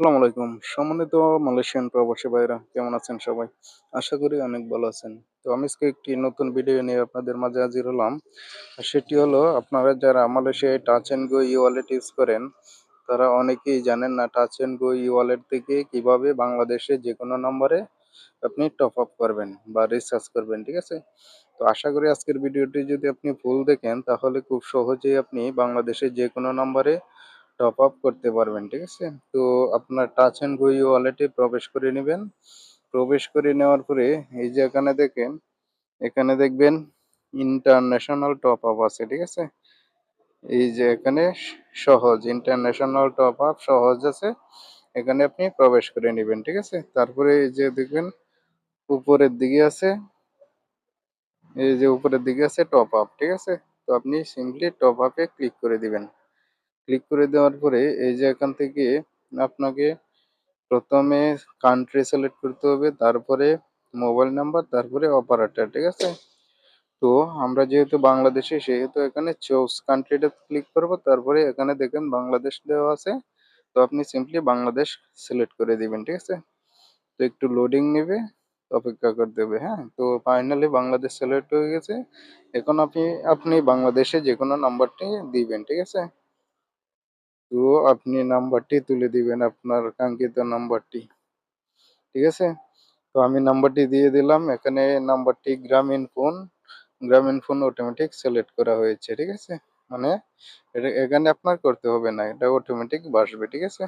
আসসালামু আলাইকুম। সম্মানিত মালয়েশিয়ান প্রবাসী ভাইরা কেমন আছেন সবাই? আশা করি অনেক ভালো আছেন। তো আমি আজকে একটি নতুন ভিডিও নিয়ে আপনাদের মাঝে হাজির হলাম। সেটি হলো, আপনারা যারা মালয়েশিয়ায় Touch and Go e wallet use করেন, তারা অনেকেই জানেন না Touch and Go e wallet থেকে কীভাবে বাংলাদেশে যে কোনো নম্বরে আপনি টপ আপ করবেন বা রিচার্জ করবেন, ঠিক আছে? তো আশা করি আজকের ভিডিওটি যদি আপনি ফুল দেখেন, তাহলে খুব সহজেই আপনি বাংলাদেশে যে কোনো নম্বরে টপ আপ করতে পারবেন, ঠিক আছে? তো আপনার টাচ অ্যান্ড গো ওয়ালেটে প্রবেশ করে নেবেন। প্রবেশ করে নেওয়ার পরে এই যে এখানে দেখেন, এখানে দেখবেন ইন্টারন্যাশনাল টপ আপ আছে, ঠিক আছে? এই যে এখানে সহজ ইন্টারন্যাশনাল টপ আপ সহজ আছে। এখানে আপনি প্রবেশ করে নেবেন, ঠিক আছে? তারপরে এই যে দেখবেন, উপরের দিকে আছে, এই যে উপরের দিকে আছে টপ আপ ঠিক আছে? তো আপনি সিম্পলি টপ আপে ক্লিক করে দিবেন। ক্লিক করে দেওয়ার পরে এই যে এখান থেকে আপনাকে প্রথমে কান্ট্রি সিলেক্ট করতে হবে, তারপরে মোবাইল নাম্বার তারপরে অপারেটর ঠিক আছে? তো আমরা যেহেতু বাংলাদেশে, সেহেতু এখানে চোজ কান্ট্রিটা ক্লিক করব, তারপরে এখানে দেখেন বাংলাদেশ দেওয়া আছে। তো আপনি সিম্পলি বাংলাদেশ সিলেক্ট করে দিবেন, ঠিক আছে? তো একটু লোডিং নেবে, অপেক্ষা করতে হবে হ্যাঁ? তো ফাইনালি বাংলাদেশ সিলেক্ট হয়ে গেছে। এখন আপনি আপনি বাংলাদেশে যে কোনো নাম্বারটি দিবেন, ঠিক আছে? তো আপনি নাম্বারটি তুলে দিবেন, আপনার কাঙ্ক্ষিত নাম্বারটি। ঠিক আছে? তো আমি নাম্বারটি দিয়ে দিলাম, এখানে নাম্বারটি গ্রামীণ ফোন। গ্রামীণ ফোন অটোমেটিক সিলেক্ট করা হয়েছে, ঠিক আছে? মানে এটা এখানে আপনার করতে হবে না, এটা অটোমেটিক বাসবে, ঠিক আছে?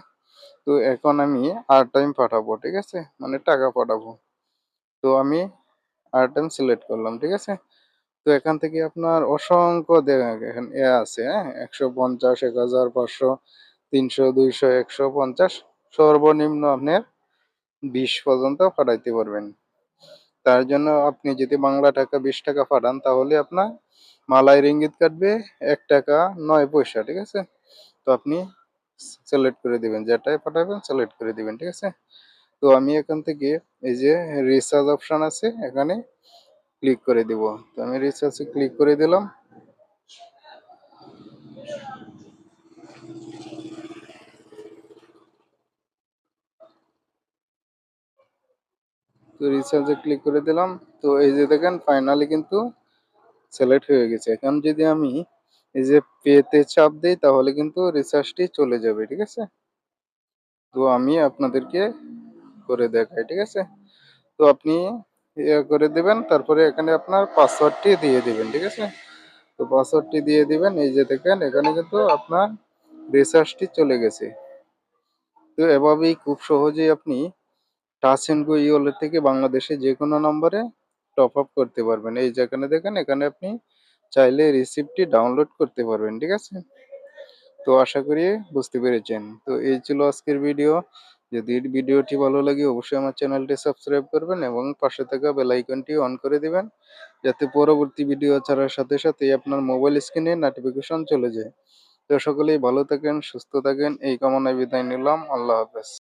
তো এখন আমি আর টাইম পাঠাবো, ঠিক আছে? মানে টাকা পাঠাবো। তো আমি আর টাইম সিলেক্ট করলাম, ঠিক আছে? তো এখান থেকে আপনার অসংখ্য এখানে এ আছে হ্যাঁ? একশো পঞ্চাশ, এক হাজার পাঁচশো, তিনশো, দুইশো, একশো পঞ্চাশ। সর্বনিম্ন আপনার বিশ পর্যন্ত পাঠাইতে পারবেন। তার জন্য আপনি যদি বাংলা টাকা বিশ টাকা পাঠান তাহলে আপনার মালাই রিঙ্গিত কাটবে এক টাকা নয় পয়সা, ঠিক আছে? তো আপনি সিলেক্ট করে দিবেন, যেটাই পাঠাবেন সিলেক্ট করে দিবেন, ঠিক আছে? তো আমি এখান থেকে এই যে রিচার্জ অপশন আছে, এখানে ক্লিক করে দিব। তো আমি রিচার্জে ক্লিক করে দিলাম। তো রিচার্জে ক্লিক করে দিলাম। তো এই যে দেখেন ফাইনালি কিন্তু সিলেক্ট হয়ে গেছে। এখন যদি আমি এই যে পেতে চাপ দিই, তাহলে কিন্তু রিচার্জটি চলে যাবে, ঠিক আছে? তো আমি আপনাদেরকে করে দেখাই, ঠিক আছে? তো আপনি ইয়ে করে দেবেন, তারপরে এখানে আপনার পাসওয়ার্ডটি দিয়ে দিবেন, ঠিক আছে? তো পাসওয়ার্ডটি দিয়ে দিবেন, এই যে দেখেন, এখানে কিন্তু আপনার রিচার্জটি চলে গেছে। তো এভাবেই খুব সহজেই আপনি টাচ অ্যান্ড গো ইওয়ালেট থেকে বাংলাদেশে যে কোনো নম্বরে টপ আপ করতে পারবেন। এই যেখানে দেখেন, এখানে আপনি চাইলে রিসিপ্টটি ডাউনলোড করতে পারবেন, ঠিক আছে? তো আশা করি বুঝতে পেরেছেন। তো এই ছিল আজকের ভিডিও যদি ভিডিওটি ভালো লাগে, অবশ্যই আমার চ্যানেলটি সাবস্ক্রাইব করবেন এবং পাশে থাকা বেল আইকনটি অন করে দিবেন, যাতে পরবর্তী ভিডিও ছাড়ার সাথে সাথে আপনার মোবাইল স্ক্রিনে নোটিফিকেশন চলে যায়। তো সকলেই ভালো থাকেন, সুস্থ থাকেন, এই কামনায় বিদায় নিলাম। আল্লাহ হাফেজ।